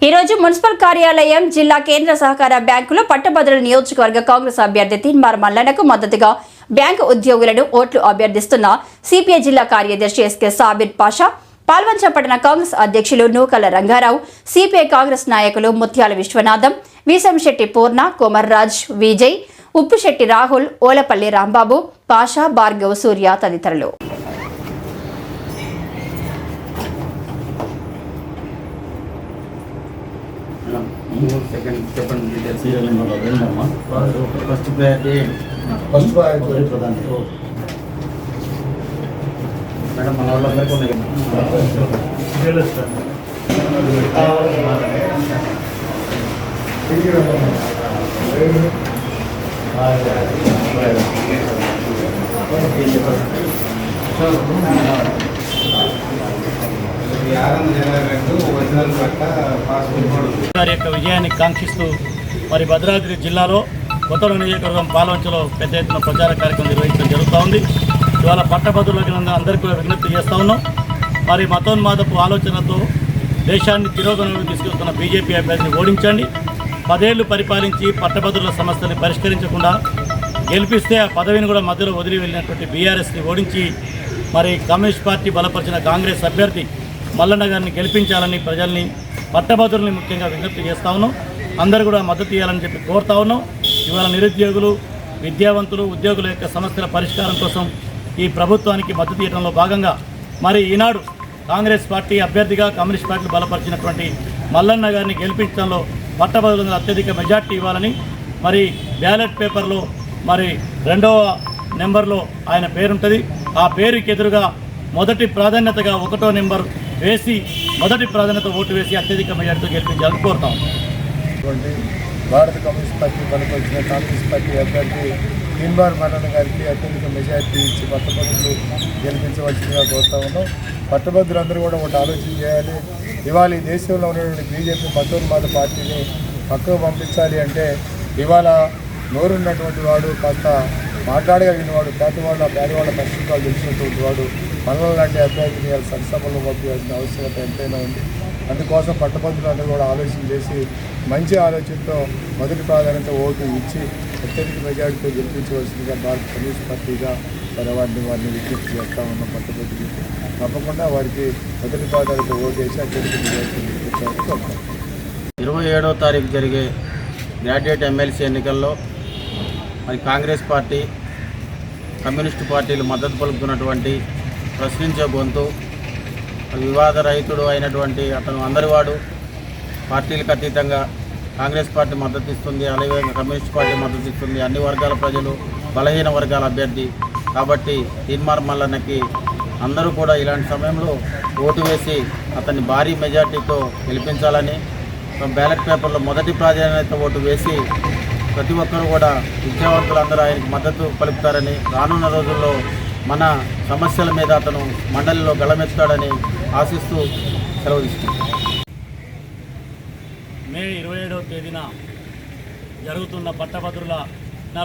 ఈరోజు మున్సిపల్ కార్యాలయం జిల్లా కేంద్ర సహకార బ్యాంకులో పట్టభద్రుల నియోజకవర్గ కాంగ్రెస్ అభ్యర్థి తీన్మార్ మల్లన్నకు మద్దతుగా బ్యాంకు ఉద్యోగులను ఓట్లు అభ్యర్థిస్తున్న సిపిఐ జిల్లా కార్యదర్శి ఎస్కే సాబిర్ పాషా పాల్వంచ పట్టణ కాంగ్రెస్ అధ్యక్షులు నూకల రంగారావు సిపిఐ కాంగ్రెస్ నాయకులు ముత్యాల విశ్వనాథం విశంశెట్టి పూర్ణ కొమర్రాజ్ విజయ్ ఉప్పుశెట్టి రాహుల్ ఓలపల్లి రాంబాబు పాషా భార్గవ సూర్య తదితరులు. సెకండ్ చెప్పండి details serial number first priority first madam మన వాళ్ళందరికీ ఉన్నాయి వారి యొక్క విజయాన్ని కాంక్షిస్తూ మరి భద్రాద్రి జిల్లాలో కొత్త నియోజకవర్గం పాలవంచలో పెద్ద ఎత్తున ప్రచార కార్యక్రమం నిర్వహించడం జరుగుతూ ఉంది. ఇవాళ పట్టభద్రులకి అందరికీ కూడా విజ్ఞప్తి చేస్తూ ఉన్నాం. మరి మతోన్మాదపు ఆలోచనతో దేశాన్ని తిరోగమనం తీసుకెళ్తున్న బీజేపీ అభ్యర్థిని ఓడించండి. పదేళ్ళు పరిపాలించి పట్టభద్రుల సమస్యని పరిష్కరించకుండా గెలిపిస్తే ఆ పదవిని కూడా మధ్యలో వదిలి వెళ్ళినటువంటి బీఆర్ఎస్ని ఓడించి మరి కమ్యూనిస్ట్ పార్టీ బలపరిచిన కాంగ్రెస్ అభ్యర్థి మల్లన్న గారిని గెలిపించాలని ప్రజల్ని పట్టభద్రుల్ని ముఖ్యంగా విజ్ఞప్తి చేస్తా ఉన్నాం. అందరూ కూడా మద్దతు ఇవ్వాలని చెప్పి కోరుతా ఉన్నాం. ఇవాళ నిరుద్యోగులు విద్యావంతులు ఉద్యోగుల యొక్క సమస్యల పరిష్కారం కోసం ఈ ప్రభుత్వానికి మద్దతు ఇవ్వడంలో భాగంగా మరి ఈనాడు కాంగ్రెస్ పార్టీ అభ్యర్థిగా కమ్యూనిస్ట్ పార్టీ బలపరిచినటువంటి మల్లన్న గారిని గెలిపించడంలో పట్టభద్రులకు అత్యధిక మెజార్టీ ఇవ్వాలని మరి బ్యాలెట్ పేపర్లో మరి రెండవ నెంబర్లో ఆయన పేరుంటుంది. ఆ పేరుకి ఎదురుగా మొదటి ప్రాధాన్యతగా ఒకటో నెంబర్ వేసి మొదటి ప్రాధాన్యత ఓటు వేసి అత్యధిక మెజార్టీతో గెలిపించాలని కోరుతాం. భారత కమ్యూనిస్ట్ పార్టీ బలపరిచిన కాంగ్రెస్ పార్టీ అభ్యర్థి తీన్బార్ మల్లన్న గారికి అత్యధిక మెజార్టీ ఇచ్చి పట్టభద్రులు గెలిపించవలసిందిగా కోరుతా ఉన్నాం. పట్టభద్రులందరూ కూడా ఒకటి ఆలోచన చేయాలి. ఇవాళ ఈ దేశంలో ఉన్నటువంటి బీజేపీ మతోన్మాద పార్టీని పక్కకు పంపించాలి అంటే ఇవాళ నోరున్నటువంటి వాడు కాస్త మాట్లాడగలిగిన వాడు పేదవాళ్ళ పేదవాళ్ళ పరిస్థితులు తెలిసినటువంటి వాడు మనల్ని లాంటి అభ్యర్థిని ఇవాళ పంపించాల్సిన అవసరత ఎంతైనా ఉంది. అందుకోసం పట్టభద్రులందరూ కూడా ఆలోచన చేసి మంచి ఆలోచనతో మొదటి ప్రాధాన్యత ఓటు ఇచ్చి అత్యధిక మెజారిటీతో గెలిపించవలసిందిగా భారత కమ్యూనిస్ట్ పార్టీగా మరి వారిని వారిని విజ్ఞప్తి చేస్తా ఉన్నాం పట్టభద్రులకి. తప్పకుండా వారికి మొదటి పాదాలకు ఓటేసి అత్యధిక ఇరవై ఏడవ తారీఖు జరిగే గ్రాడ్యుయేట్ ఎమ్మెల్సీ ఎన్నికల్లో మరి కాంగ్రెస్ పార్టీ కమ్యూనిస్టు పార్టీలు మద్దతు పలుకుతున్నటువంటి ప్రశ్నించే గొంతు వివాద రహితుడు అయినటువంటి అతను అందరివాడు పార్టీలకు అతీతంగా కాంగ్రెస్ పార్టీ మద్దతు ఇస్తుంది అదేవిధంగా కమ్యూనిస్ట్ పార్టీ మద్దతు ఇస్తుంది. అన్ని వర్గాల ప్రజలు బలహీన వర్గాల అభ్యర్థి కాబట్టి తీన్మార్ మల్లన్నకి అందరూ కూడా ఇలాంటి సమయంలో ఓటు వేసి అతన్ని భారీ మెజార్టీతో గెలిపించాలని బ్యాలెట్ పేపర్లో మొదటి ప్రాధాన్యత ఓటు వేసి ప్రతి ఒక్కరూ కూడా విద్యావంతులందరూ ఆయనకు మద్దతు పలుకుతారని రానున్న రోజుల్లో మన సమస్యల మీద అతను మండలిలో గళమెత్తాడని ఆశిస్తూ సెలవు తీసుకుంటాం మే ఇరవై ఏడవ తేదీన జరుగుతున్న పట్టభద్రుల